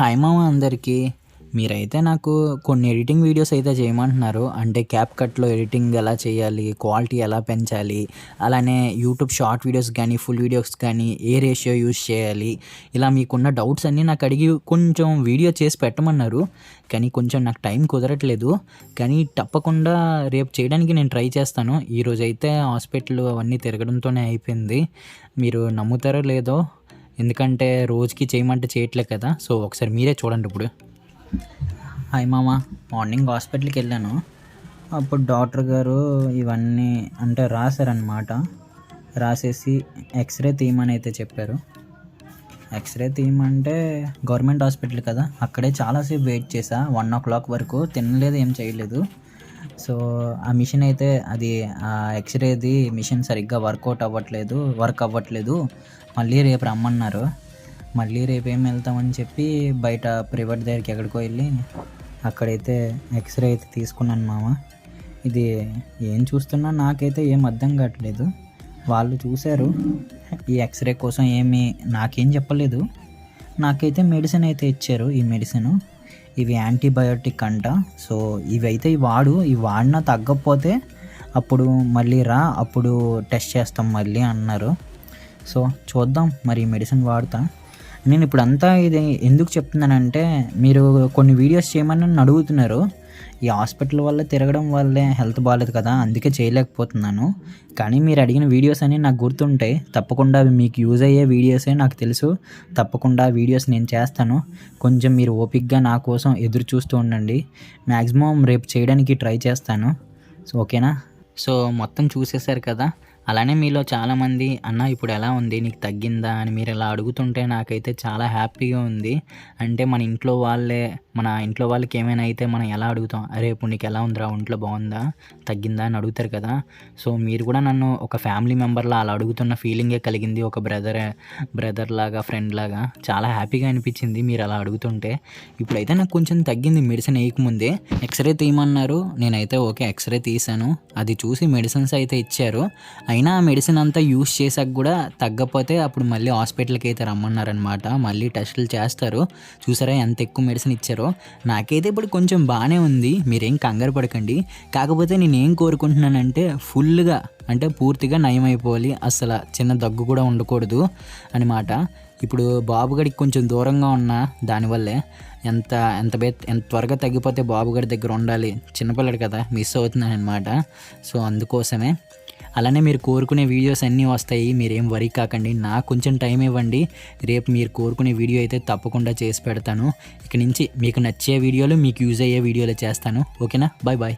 Hi మామ అందరికీ. మీరైతే నాకు కొన్ని ఎడిటింగ్ వీడియోస్ అయితే చేయమంటున్నారు. అంటే క్యాప్ కట్లో ఎడిటింగ్ ఎలా చేయాలి క్వాలిటీ ఎలా పెంచాలి అలానే యూట్యూబ్ షార్ట్ వీడియోస్ కానీ ఫుల్ వీడియోస్ కానీ ఏ రేషియో యూస్ చేయాలి ఇలా మీకున్న డౌట్స్ అన్నీ నాకు అడిగి కొంచెం వీడియో చేసి పెట్టమన్నారు. కానీ కొంచెం నాకు టైం కుదరట్లేదు. కానీ తప్పకుండా రేపు చేయడానికి నేను ట్రై చేస్తాను. ఈరోజు అయితే హాస్పిటల్ అవన్నీ తిరగడంతోనే అయిపోయింది. మీరు నమ్ముతారో లేదో ఎందుకంటే రోజుకి చేయమంటే చేయట్లే కదా. సో ఒకసారి మీరే చూడండి ఇప్పుడు. హాయ్ మామ. మార్నింగ్ హాస్పిటల్కి వెళ్ళాను. అప్పుడు డాక్టర్ గారు ఇవన్నీ అంటే రాశారనమాట రాసేసి ఎక్స్రే తీయమని అయితే చెప్పారు. ఎక్స్రే తీయమంటే గవర్నమెంట్ హాస్పిటల్ కదా. అక్కడే చాలాసేపు వెయిట్ చేసా వన్ ఓ క్లాక్ వరకు తినలేదు ఏం చేయలేదు. సో ఆ మిషన్ అయితే అది ఆ ఎక్స్రేది మిషన్ సరిగ్గా వర్కౌట్ అవ్వట్లేదు వర్క్ అవ్వట్లేదు. మళ్ళీ రేపు రమ్మన్నారు. మళ్ళీ రేపు ఏం వెళ్తామని చెప్పి బయట ప్రైవేట్ దగ్గరికి ఎక్కడికో వెళ్ళి అక్కడైతే ఎక్స్రే అయితే తీసుకున్నాను మామ. ఇది ఏం చూస్తున్నా నాకైతే ఏం అర్థం కావట్లేదు. వాళ్ళు చూశారు. ఈ ఎక్స్రే కోసం ఏమీ నాకేం చెప్పలేదు. నాకైతే మెడిసిన్ అయితే ఇచ్చారు ఈ మెడిసిన్. ఇవి యాంటీబయోటిక్ అంట. సో ఇవైతే వాడు ఇవి వాడినా తగ్గకపోతే అప్పుడు మళ్ళీ రా అప్పుడు టెస్ట్ చేస్తాం మళ్ళీ అన్నారు. సో చూద్దాం మరి మెడిసిన్ వాడతా. నేను ఇప్పుడు అంతా ఇది ఎందుకు చెప్తున్నానంటే మీరు కొన్ని వీడియోస్ చేయమని నన్ను అడుగుతున్నారు. ఈ హాస్పిటల్ వల్ల తిరగడం వల్లే హెల్త్ బాగాలేదు కదా అందుకే చేయలేకపోతున్నాను. కానీ మీరు అడిగిన వీడియోస్ అన్నీ నాకు గుర్తుంటాయి తప్పకుండా అవి మీకు యూజ్ అయ్యే వీడియోసే నాకు తెలుసు. తప్పకుండా వీడియోస్ నేను చేస్తాను. కొంచెం మీరు ఓపిక్గా నా కోసం ఎదురు చూస్తూ ఉండండి. మ్యాక్సిమం రేపు చేయడానికి ట్రై చేస్తాను. సో ఓకేనా? సో మొత్తం చూసేశారు కదా? అలానే మీలో చాలామంది అన్న ఇప్పుడు ఎలా ఉంది? నీకు తగ్గిందా? అని మీరు ఇలా అడుగుతుంటే నాకైతే చాలా హ్యాపీగా ఉంది. అంటే మన ఇంట్లో వాళ్ళే మన ఇంట్లో వాళ్ళకి ఏమైనా అయితే మనం ఎలా అడుగుతాం అరే ఇప్పుడు నీకు ఎలా ఉందిరా? ఒంట్లో బాగుందా? తగ్గిందా? అని అడుగుతారు కదా. సో మీరు కూడా నన్ను ఒక ఫ్యామిలీ మెంబర్లా అలా అడుగుతున్న ఫీలింగే కలిగింది ఒక బ్రదర్ బ్రదర్ లాగా ఫ్రెండ్ లాగా. చాలా హ్యాపీగా అనిపించింది మీరు అలా అడుగుతుంటే. ఇప్పుడైతే నాకు కొంచెం తగ్గింది మెడిసిన్ వేయకముందే. ఎక్స్రే తీయమన్నారు. నేనైతే ఓకే ఎక్స్రే తీశాను. అది చూసి మెడిసిన్స్ అయితే ఇచ్చారు. అయినా ఆ మెడిసిన్ అంతా యూస్ చేసాక కూడా తగ్గకపోతే అప్పుడు మళ్ళీ హాస్పిటల్కి అయితే రమ్మన్నారనమాట మళ్ళీ టెస్టులు చేస్తారు. చూసారా ఎంత ఎక్కువ మెడిసిన్ ఇచ్చారో. నాకైతే ఇప్పుడు కొంచెం బాగానే ఉంది. మీరేం కంగారు పడకండి. కాకపోతే నేను ఏం కోరుకుంటున్నానంటే ఫుల్గా అంటే పూర్తిగా నయం అయిపోవాలి అసలు చిన్న దగ్గు కూడా ఉండకూడదు అనమాట ఇప్పుడు బాబుగడికి కొంచెం దూరంగా ఉన్నా దానివల్లే ఎంత ఎంత బే ఎంత త్వరగా తగ్గిపోతే బాబుగడి దగ్గర ఉండాలి. చిన్నపిల్లడు కదా మిస్ అవుతున్నాను అనమాట సో అందుకోసమే అలానే మీరు కోరుకునే వీడియోస్ అన్నీ వస్తాయి. మీరేం వరీ కాకండి. నాకు కొంచెం టైం ఇవ్వండి. రేపు మీరు కోరుకునే వీడియో అయితే తప్పకుండా చేసి పెడతాను. ఇక నుంచి మీకు నచ్చే వీడియోలు మీకు యూజ్ అయ్యే వీడియోలు చేస్తాను. ఓకేనా బాయ్ బాయ్